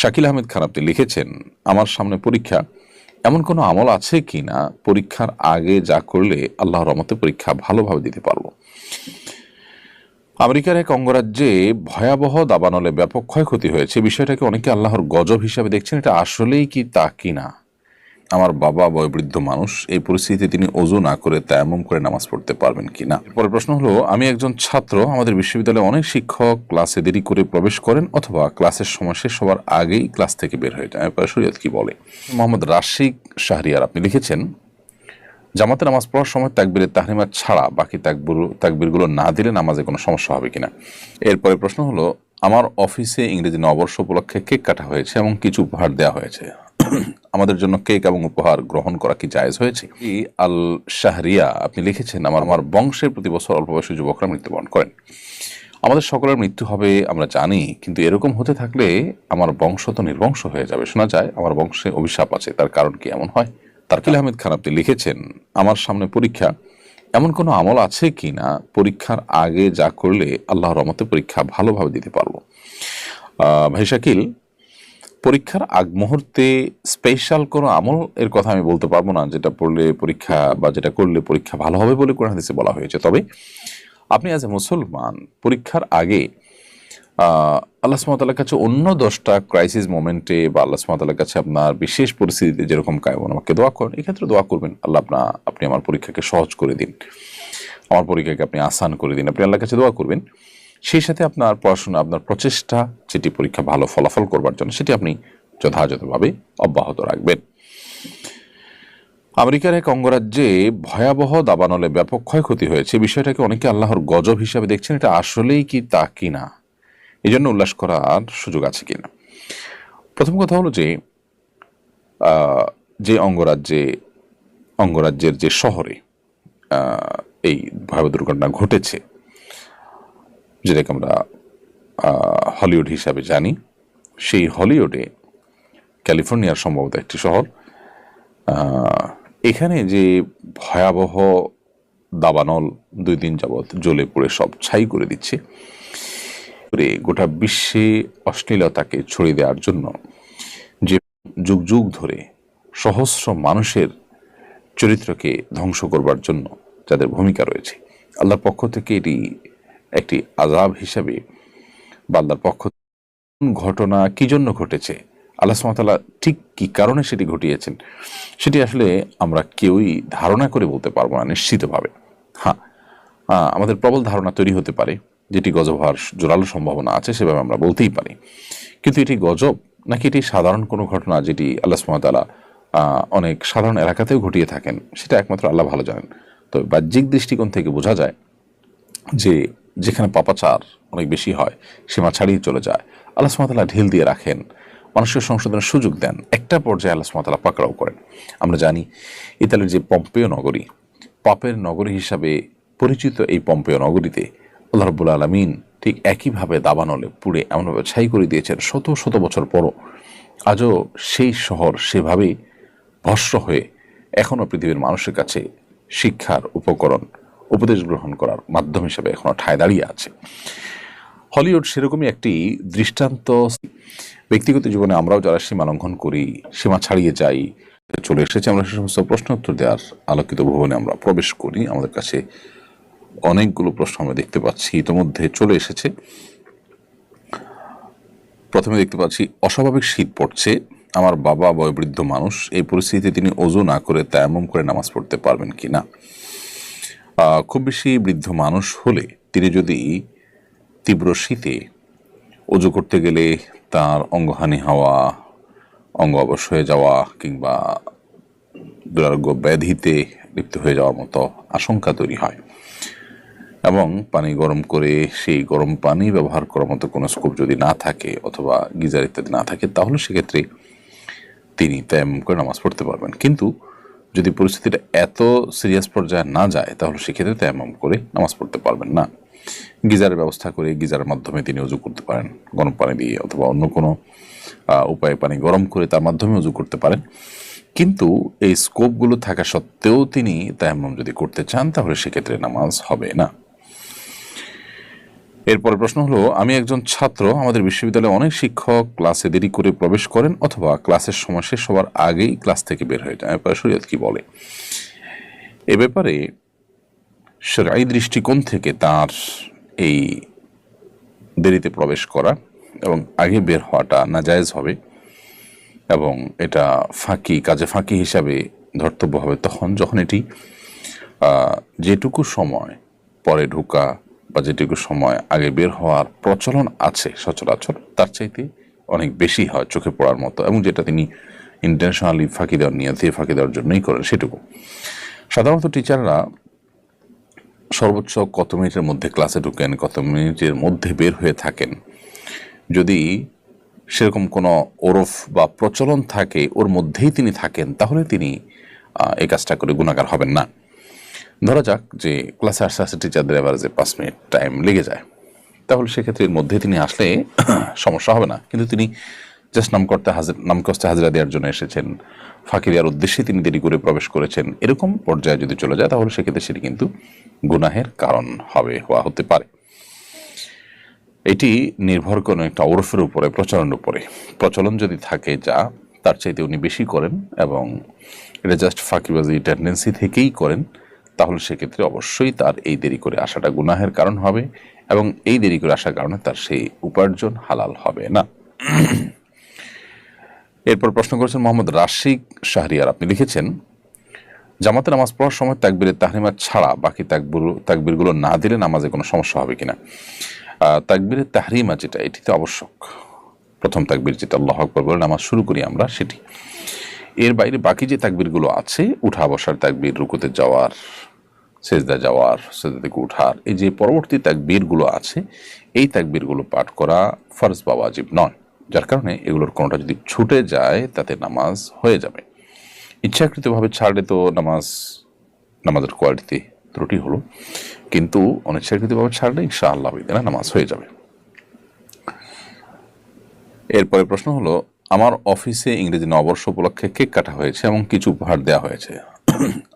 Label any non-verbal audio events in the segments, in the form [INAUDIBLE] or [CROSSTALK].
শাকিল আহমেদ খারাপটি লিখেছেন, আমার সামনে পরীক্ষা, এমন কোনো আমল আছে কি না? পরীক্ষার আগে যা করলে আল্লাহ রহমতে পরীক্ষা ভালোভাবে দিতে পারব। আমেরিকার এক অঙ্গরাজ্যে ভয়াবহ দাবানলে ব্যাপক ক্ষয়ক্ষতি হয়েছে। বিষয়টাকে অনেকে আল্লাহর গজব হিসাবে দেখছেন। এটা আসলেই কি তা কি না? আমার বাবা বয়োবৃদ্ধ মানুষ, এই পরিস্থিতিতে তিনি অজু না করে তায়াম্মুম করে নামাজ পড়তে পারবেন কি না? পরের প্রশ্ন হলো, আমি একজন ছাত্র, আমাদের বিশ্ববিদ্যালয়ে অনেক শিক্ষক ক্লাসে দেরি করে প্রবেশ করেন অথবা ক্লাসের সময় শেষ হওয়ার আগেই ক্লাস থেকে বের হয়ে যায় শরীয়ত কি বলে? মোহাম্মদ রাশিক শাহরিয়ার, আপনি লিখেছেন, জামাতে নামাজ পড়ার সময় তাকবিরের তাহরিমা ছাড়া বাকি তাকবির, তাকবিরগুলো না দিলে নামাজে কোনো সমস্যা হবে কিনা? এরপরে প্রশ্ন হলো, আমার অফিসে ইংরেজি নববর্ষ উপলক্ষে কেক কাটা হয়েছে এবং কিছু উপহার দেওয়া হয়েছে। আমাদের জন্য কেক এবং উপহার গ্রহণ করা কি জায়েজ হয়েছে? আল শাহরিয়া আপনি লিখেছেন, আমার আমার বংশের প্রতি বছর অল্প বয়সী যুবকরা মৃত্যুবরণ করেন। আমাদের সকলের মৃত্যু হবে, আমরা জানি, কিন্তু এরকম হতে থাকলে আমার বংশ তো নির্বংশ হয়ে যাবে। শোনা যায়, আমার বংশে অভিশাপ আছে, তার কারণ কি এমন হয়? তারকিল আহমেদ খান, আপনি লিখেছেন, আমার সামনে পরীক্ষা, এমন কোনো আমল আছে কি না? পরীক্ষার আগে যা করলে আল্লাহর রহমতে পরীক্ষা ভালোভাবে দিতে পারব। ভাই শাকিল পরীক্ষার আগ মুহূর্তে স্পেশাল কোনো আমল এর কথা আমি বলতে পারব না, যেটা পড়লে পরীক্ষা বা যেটা করলে পরীক্ষা ভালো হবে বলে কোরআন হাদিসে বলা হয়েছে। তবে আপনি অ্যাজ এ মুসলমান, পরীক্ষার আগে আল্লাহ সুমতাল্লার কাছে অন্য দশটা ক্রাইসিস মোমেন্টে বা আল্লাহ সুমতাল্লার কাছে আপনার বিশেষ পরিস্থিতিতে যেরকম কায়মন আমাকে দোয়া করেন, এক্ষেত্রে দোয়া করবেন, আল্লাহ আপনা, আপনি আমার পরীক্ষাকে সহজ করে দিন। আমার পরীক্ষাকে আপনি আসান করে দিন, আপনি আল্লাহর কাছে দোয়া করবেন। সেই সাথে আপনার পড়াশোনা, আপনার প্রচেষ্টা, যেটি পরীক্ষা ভালো ফলাফল করবার জন্য, সেটি আপনি যথাযথভাবে অব্যাহত রাখবেন। আমেরিকার এক অঙ্গরাজ্যে ভয়াবহ দাবানলে ব্যাপক ক্ষয়ক্ষতি হয়েছে। বিষয়টাকে অনেকে আল্লাহর গজব হিসাবে দেখছেন, এটা আসলেই কি তা কি না? এই জন্য উল্লাস করার সুযোগ আছে কিনা প্রথম কথা হলো যে যে অঙ্গরাজ্যে, অঙ্গরাজ্যের যে শহরে এই ভয়াবহ দুর্ঘটনা ঘটেছে যেটাকে আমরা হলিউড হিসাবে জানি। সেই হলিউডে ক্যালিফোর্নিয়ার সম্ভবত একটি শহর। এখানে যে ভয়াবহ দাবানল দুই দিন যাবৎ জ্বলে পড়ে সব ছাই করে দিচ্ছে গোটা বিশ্বে অশ্লীলতাকে ছড়িয়ে দেওয়ার জন্য যে যুগ যুগ ধরে সহস্র মানুষের চরিত্রকে ধ্বংস করবার জন্য যাদের ভূমিকা রয়েছে, আল্লাহর পক্ষ থেকে এটি একটি আজাব হিসাবে বা আল্লাহর পক্ষ ঘটনা কি জন্য ঘটেছে? আল্লাহ সুমতাল্লাহ ঠিক কি কারণে সেটি ঘটিয়েছেন? সেটি আসলে আমরা কেউই ধারণা করে বলতে পারব না নিশ্চিতভাবে। হ্যাঁ আমাদের প্রবল ধারণা তৈরি হতে পারে, যেটি গজব হওয়ার জোরালো সম্ভাবনা আছে, সেভাবে আমরা বলতেই পারি। কিন্তু এটি গজব নাকি এটি সাধারণ কোনো ঘটনা যেটি আল্লাহ সুমতাল্লাহ অনেক সাধারণ এলাকাতেও ঘটিয়ে থাকেন, সেটা একমাত্র আল্লাহ ভালো জানেন। তবে বাহ্যিক দৃষ্টিকোণ থেকে বোঝা যায় যে যেখানে পাপাচার অনেক বেশি হয়, সীমা ছাড়িয়ে চলে যায়। আল্লাহ সুমাতাল্লাহ ঢিল দিয়ে রাখেন মানুষের সংশোধনের সুযোগ দেন। একটা পর্যায়ে আল্লাহ সুমাতাল্লাহ পাকড়াও করেন। আমরা জানি ইতালির যে পম্পেয় নগরী, পাপের নগরী হিসাবে পরিচিত এই পম্পেয় নগরীতে আল্লাহ রব্বুল আলমিন ঠিক একইভাবে দাবানলে পুড়ে এমনভাবে ছাই করে দিয়েছেন শত শত বছর পরও। আজও সেই শহর সেভাবেই ভস্ম হয়ে এখনও পৃথিবীর মানুষের কাছে শিক্ষার উপকরণ। উপদেশ গ্রহণ করার মাধ্যম হিসেবে এখনও ঠায় দাঁড়িয়ে আছে। হলিউড সেরকমই একটি দৃষ্টান্ত ব্যক্তিগত জীবনে আমরাও যারা সীমা লঙ্ঘন করি, সীমা ছাড়িয়ে যাই, চলে এসেছে, আমরা সে সমস্ত প্রশ্ন উত্তর দেওয়ার আলোকিত ভবনে আমরা প্রবেশ করি। আমাদের কাছে অনেকগুলো প্রশ্ন আমরা দেখতে পাচ্ছি। ইতোমধ্যে চলে এসেছে। প্রথমে দেখতে পাচ্ছি, অস্বাভাবিক শীত পড়ছে। আমার বাবা বয়োবৃদ্ধ মানুষ, এই পরিস্থিতিতে তিনি ওজু না করে তায়াম্মুম করে নামাজ পড়তে পারবেন কি না খুব বেশি বৃদ্ধ মানুষ হলে তিনি যদি তীব্র শীতে অজু করতে গেলে তার অঙ্গহানি হওয়া, অঙ্গ অবশ হয়ে যাওয়া কিংবা দুরারোগ্য ব্যাধিতে লিপ্ত হয়ে যাওয়ার মতো আশঙ্কা তৈরি হয়। এবং পানি গরম করে সেই গরম পানি ব্যবহার করার মতো কোনো স্কোপ যদি না থাকে অথবা গিজার ইত্যাদি না থাকে, তাহলে সেক্ষেত্রে তিনি তায়াম্মুম করে নামাজ পড়তে পারবেন। কিন্তু যদি পরিস্থিতিটা এত সিরিয়াস পর্যায়ে না যায়, তাহলে সেক্ষেত্রে তেমন করে নামাজ পড়তে পারবেন না। গিজারের ব্যবস্থা করে গিজারের মাধ্যমে তিনি উজু করতে পারেন, গরম পানি দিয়ে অথবা অন্য কোনো উপায়ে পানি গরম করে তার মাধ্যমে উজু করতে পারেন। কিন্তু এই স্কোপগুলো থাকা সত্ত্বেও তিনি তেমন যদি করতে চান, তাহলে সেক্ষেত্রে নামাজ হবে না। এরপরে প্রশ্ন হলো, আমি একজন ছাত্র, আমাদের বিশ্ববিদ্যালয়ে অনেক শিক্ষক ক্লাসে দেরি করে প্রবেশ করেন অথবা ক্লাসের সময় শেষ হওয়ার আগেই ক্লাস থেকে বের হয়ে যায় এরপরে শরীয়ত কি বলে? এ ব্যাপারে সেরাই দৃষ্টিকোণ থেকে তার এই দেরিতে প্রবেশ করা এবং আগে বের হওয়াটা নাজায়জ হবে এবং এটা ফাঁকি, কাজে ফাঁকি হিসাবে ধর্তব্য হবে। তখন যখন এটি যেটুকু সময় পরে ঢোকা বা যেটুকু সময় আগে বের হওয়ার প্রচলন আছে সচরাচর, তার চাইতে অনেক বেশি হয় চোখে পড়ার মতো এবং যেটা তিনি ইন্টেনশনালি ফাঁকি দেওয়ার নিয়ে দিয়ে ফাঁকি দেওয়ার জন্যই করেন সেটুকু। সাধারণত টিচাররা সর্বোচ্চ কত মিনিটের মধ্যে ক্লাসে ঢুকেন, কত মিনিটের মধ্যে বের হয়ে থাকেন? যদি সেরকম কোনো ওরফ বা প্রচলন থাকে, ওর মধ্যেই তিনি থাকেন, তাহলে তিনি এই কাজটা করে গুণাগার হবেন না। ধরা যাক যে ক্লাসে আসতে আসতে টিচারদের এভারেজে পাঁচ মিনিট টাইম লেগে যায়। তাহলে সেক্ষেত্রে এর মধ্যে তিনি আসলে [CLEARS THROAT] সমস্যা হবে না। কিন্তু তিনি জাস্ট নাম করতে হাজির নাম কষ্টে হাজিরা দেওয়ার জন্য এসেছেন। ফাঁকি দেওয়ার উদ্দেশ্যে তিনি দেরি করে প্রবেশ করেছেন। এরকম পর্যায়ে যদি চলে যায়, তাহলে সেক্ষেত্রে সেটি কিন্তু গুনাহের কারণ হবে হওয়া হতে পারে। এটি নির্ভর করে একটা ওরফের উপরে, প্রচলনের উপরে। প্রচলন যদি থাকে যা, তার চাইতে উনি বেশি করেন এবং এটা জাস্ট ফাঁকিবাজি টেন্ডেন্সি থেকেই করেন। তাহলে সেক্ষেত্রে অবশ্যই তার এই দেরি করে আসাটা গুনাহের কারণ হবে এবং এই দেরি করে আসার কারণে তার সেই উপার্জন হালাল হবে না। এরপর প্রশ্ন করেছেন মোহাম্মদ রাশিক শাহরিয়ার আপনি লিখেছেন জামাতে নামাজ পড়ার সময় তাকবিরের তাহরিমা ছাড়া বাকি তাকবির তাকবিরগুলো না দিলে নামাজে কোনো সমস্যা হবে কিনা? আহ, তাকবীরের তাহরিমা যেটা এটি তো আবশ্যক। প্রথম তাকবীর যেটা আল্লাহ আকবর বলে নামাজ শুরু করি আমরা সেটি। এর বাইরে বাকি যে তাকবীরগুলো আছে, উঠা বসার তাকবীর, রুকুতে যাওয়ার, সেজদা যাওয়ার, সেজদা থেকে উঠার, এই যে পরবর্তী তাকবীরগুলো আছে, এই তাকবীরগুলো পাঠ করা ফরজ বা ওয়াজিব নয়। যার কারণে এগুলোর কোনোটা যদি ছুটে যায়, তাতে নামাজ হয়ে যাবে। ইচ্ছাকৃতভাবে ছাড়লে তো নামাজ, নামাজের কোয়ালিটিতে ত্রুটি হলো। কিন্তু অনিচ্ছাকৃতভাবে ছাড়লে ইনশা আল্লাহ বিদিনা নামাজ হয়ে যাবে। এরপরে প্রশ্ন হলো আমার অফিসে ইংরেজি নববর্ষ উপলক্ষে কেক কাটা হয়েছে এবং কিছু উপহার দেওয়া হয়েছে।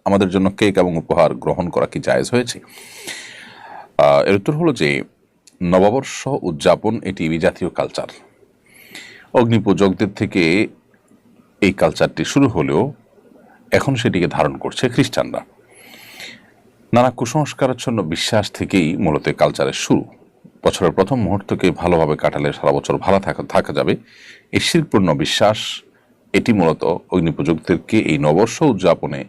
আমাদের জন্য কেক এবং উপহার গ্রহণ করা কি জায়জ হয়েছে? এর উত্তর হলো যে, নববর্ষ উদযাপন এটি বিজাতীয় কালচার। অগ্নিপূজকদের থেকে এই কালচারটি শুরু হলেও এখন সেটিকে ধারণ করছে খ্রিস্টানরা। নানা কুসংস্কারাচ্ছন্ন বিশ্বাস থেকেই মূলত কালচারের শুরু। বছরের প্রথম মুহূর্তকে ভালোভাবে কাটালে সারা বছর ভালো থাকা থাকা যাবে। এই শিরপূর্ণ বিশ্বাস, এটি মূলত অগ্নিপূজকদেরকে এই নববর্ষ উদযাপনে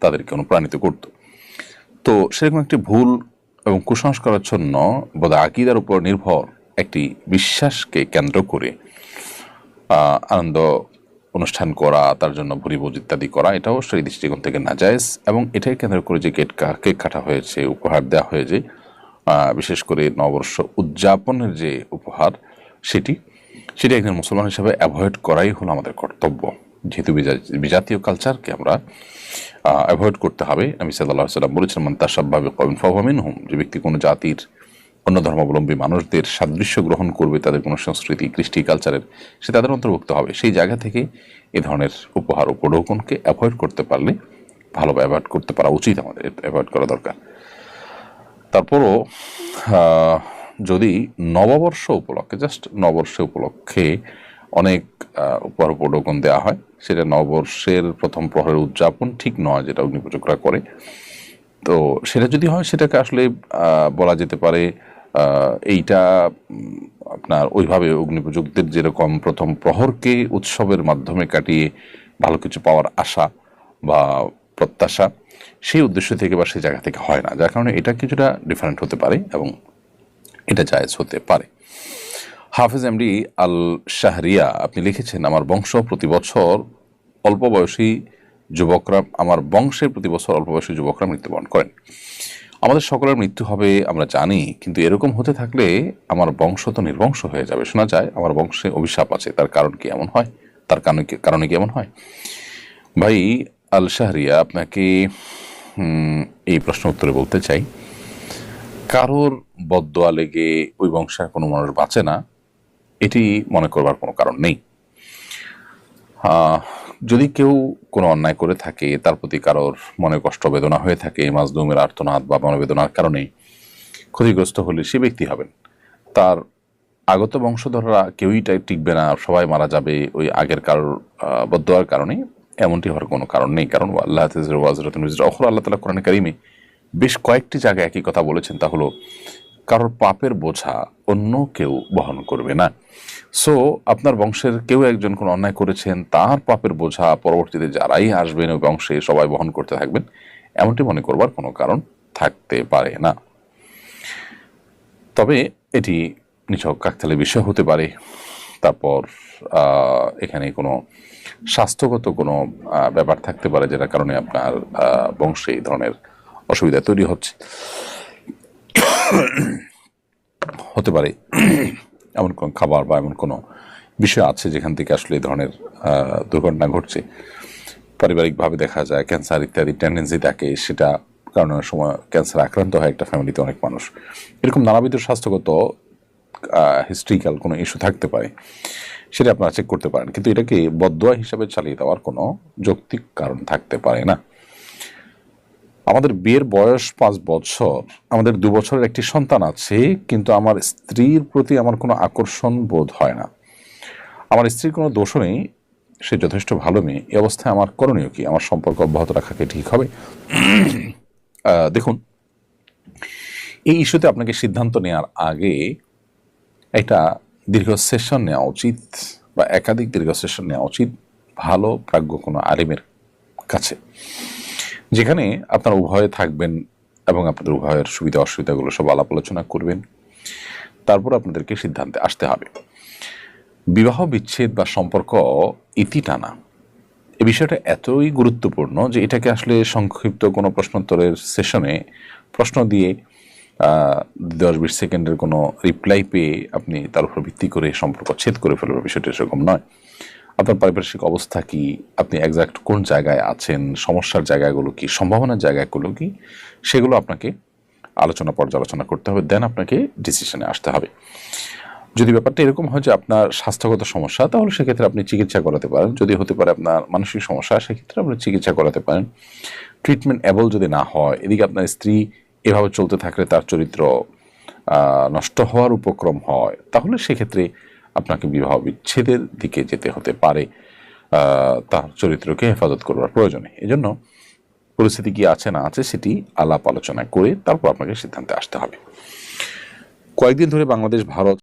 তাদেরকে অনুপ্রাণিত করত। তো সেরকম একটি ভুল এবং কুসংস্কারাচ্ছন্ন বোধ আকিদার উপর নির্ভর একটি বিশ্বাসকে কেন্দ্র করে আনন্দ অনুষ্ঠান করা, তার জন্য ভুরিভোজ ইত্যাদি করা, এটাও সেই দৃষ্টিকোণ থেকে নাজায়েজ এবং এটাই কেন্দ্র করে যে কেক কা- কেক কাটা হয়েছে, উপহার দেওয়া হয়েছে বিশেষ করে নববর্ষ উদযাপনের যে উপহার সেটি সেটি একজন মুসলমান হিসাবে অ্যাভয়েড করাই হলো আমাদের কর্তব্য। যেহেতু বিজা- বিজাতীয় কালচারকে আমরা অ্যাভয়েড করতে হবে। আমি সাল্লাহ সাল্লাম বলেছেন, মান তাসাব্বাবে কবিন ফাহমিন হুম যে ব্যক্তি কোনো জাতির, অন্য ধর্মাবলম্বী মানুষদের সাদৃশ্য গ্রহণ করবে, তাদের কোনো সংস্কৃতি, কৃষ্টি কালচারের সে তাদের অন্তর্ভুক্ত হবে। সেই জায়গা থেকে এ ধরনের উপহার উপঢৌকনকে অ্যাভয়েড করতে পারলে ভালো অ্যাভয়েড করতে পারা উচিত আমাদের। অ্যাভয়েড করা দরকার। তারপরও যদি নববর্ষ উপলক্ষে জাস্ট নববর্ষ উপলক্ষে অনেক উপহার উপঢৌকন দেওয়া হয়, সেটা নববর্ষের প্রথম প্রহরের উদযাপন ঠিক নয়, যেটা অগ্নিপূজকরা করে। তো সেটা যদি হয়, সেটাকে আসলে বলা যেতে পারে এইটা আপনার ওইভাবে অগ্নিপূজকদের যেরকম প্রথম প্রহরকে উৎসবের মাধ্যমে কাটিয়ে ভালো কিছু পাওয়ার আশা বা প্রত্যাশা সেই উদ্দেশ্য থেকে বা সেই জায়গা থেকে হয় না, যার কারণে এটা কিছুটা ডিফারেন্ট হতে পারে এবং এটা জায়েজ হতে পারে। হাফেজ এমডি আল শাহরিয়া আপনি লিখেছেন, আমার বংশ প্রতি বছর অল্প বয়সী যুবকরা, আমার বংশের প্রতি বছর অল্প বয়সী যুবকরা মৃত্যুবরণ করেন। আমাদের সকলের মৃত্যু হবে, আমরা জানি, কিন্তু এরকম হতে থাকলে আমার বংশ তো নির্বংশ হয়ে যাবে। শোনা যায়, আমার বংশে অভিশাপ আছে, তার কারণ কি এমন হয়? তার কারণে কারণে কি এমন হয়? ভাই আল শাহরিয়া আপনাকে এই প্রশ্ন উত্তরে বলতে চাই। কারোর বদোয়া লেগে ওই বংশের কোনো মানুষ বাঁচে না, এটি মনে করবার কোনো কারণ নেই। যদি কেউ কোনো অন্যায় করে থাকে, তার প্রতি কারোর মনে কষ্ট, বেদনা হয়ে থাকে, মাজলুমের আর্তনাদ বা মনোবেদনার কারণে ক্ষতিগ্রস্ত হলে সে ব্যক্তি হবেন। তার আগত বংশধররা কেউই টিকবে না, সবাই মারা যাবে ওই আগের কারোর বদোয়ার কারণে। এমনটি হওয়ার কোনো কারণ নেই। কারণ আল্লাহ অখর আল্লাহ তালা কোরআন কারিমে বেশ কয়েকটি জায়গায় একই কথা বলেছেন, তা হলো, কারোর পাপের বোঝা অন্য কেউ বহন করবে না। সো আপনার বংশের কেউ একজন কোন অন্যায় করেছেন, তার পাপের বোঝা পরবর্তীতে যারাই আসবেন ওই বংশে সবাই বহন করতে থাকবেন, এমনটি মনে করবার কোনো কারণ থাকতে পারে না। তবে এটি নিছক কাকতালে বিষয় হতে পারে। তারপর এখানে কোনো স্বাস্থ্যগত কোনো ব্যাপার থাকতে পারে যেটার কারণে আপনার বংশে এই ধরনের অসুবিধা তৈরি হচ্ছে। হতে পারে এমন কোনো খাবার বা এমন কোনো বিষয় আছে যেখান থেকে আসলে এই ধরনের দুর্ঘটনা ঘটছে। পারিবারিকভাবে দেখা যায় ক্যান্সার ইত্যাদি টেন্ডেন্সি থাকে, সেটা কারণ সময় ক্যান্সার আক্রান্ত হয় একটা ফ্যামিলিতে অনেক মানুষ। এরকম নানাবিধ স্বাস্থ্যগত হিস্ট্রিক্যাল কোনো ইস্যু থাকতে পারে। সেটা আপনারা চেক করতে পারেন। কিন্তু এটাকে বদোয়া হিসাবে চালিয়ে দেওয়ার কোনো যৌক্তিক কারণ থাকতে পারে না। আমাদের বিয়ের বয়স পাঁচ বছর, আমাদের দু বছরের একটি সন্তান আছে, কিন্তু আমার স্ত্রীর প্রতি আমার কোনো আকর্ষণ বোধ হয় না। আমার স্ত্রীর কোনো দোষও নেই, সে যথেষ্ট ভালো মেয়ে। এই অবস্থায় আমার করণীয় কি? আমার সম্পর্ক অব্যাহত রাখা কি ঠিক হবে? দেখুন, এই ইস্যুতে আপনাকে সিদ্ধান্ত নেওয়ার আগে একটা দীর্ঘ সেশন নেওয়া উচিত বা একাধিক দীর্ঘ সেশন নেওয়া উচিত ভালো প্রাজ্ঞ কোনো আলিমের কাছে। যেখানে আপনার উভয়ে থাকবেন এবং আপনাদের উভয়ের সুবিধা অসুবিধাগুলো সব আলাপ আলোচনা করবেন। তারপর আপনাদেরকে সিদ্ধান্তে আসতে হবে। বিবাহ বিচ্ছেদ বা সম্পর্ক ইতি টানা। এ বিষয়টা এতই গুরুত্বপূর্ণ যে এটাকে আসলে সংক্ষিপ্ত কোনো প্রশ্নোত্তরের সেশনে প্রশ্ন দিয়ে দশ বিশ সেকেন্ডের কোনো রিপ্লাই পেয়ে আপনি তার উপর ভিত্তি করে সম্পর্ক ছেদ করে ফেলবেন বিষয়টা সেরকম নয়। আপনার পারিপার্শ্বিক অবস্থা কি? আপনি একজাক্ট কোন জায়গায় আছেন? সমস্যার জায়গাগুলো কি? সম্ভাবনার জায়গাগুলো কি? সেগুলো আপনাকে আলোচনা পর্যালোচনা করতে হবে দেন আপনাকে ডিসিশনে আসতে হবে। যদি ব্যাপারটা এরকম হয় যে আপনার স্বাস্থ্যগত সমস্যা, তাহলে সেক্ষেত্রে আপনি চিকিৎসা করাতে পারেন। যদি হতে পারে আপনার মানসিক সমস্যা, সেক্ষেত্রে আপনি চিকিৎসা করাতে পারেন। ট্রিটমেন্ট অ্যাবল যদি না হয়, এদিকে আপনার স্ত্রী এভাবে চলতে থাকলে তার চরিত্র নষ্ট হওয়ার উপক্রম হয়, তাহলে সেক্ষেত্রে আপনাকে বিবাহ বিচ্ছেদের দিকে যেতে হতে পারে তার চরিত্রকে হেফাজত করবার প্রয়োজনে। এজন্য পরিস্থিতি কি আছে না আছে সেটি আলাপ আলোচনা করে তারপর আপনাকে সিদ্ধান্তে আসতে হবে। কয়েকদিন ধরে বাংলাদেশ, ভারত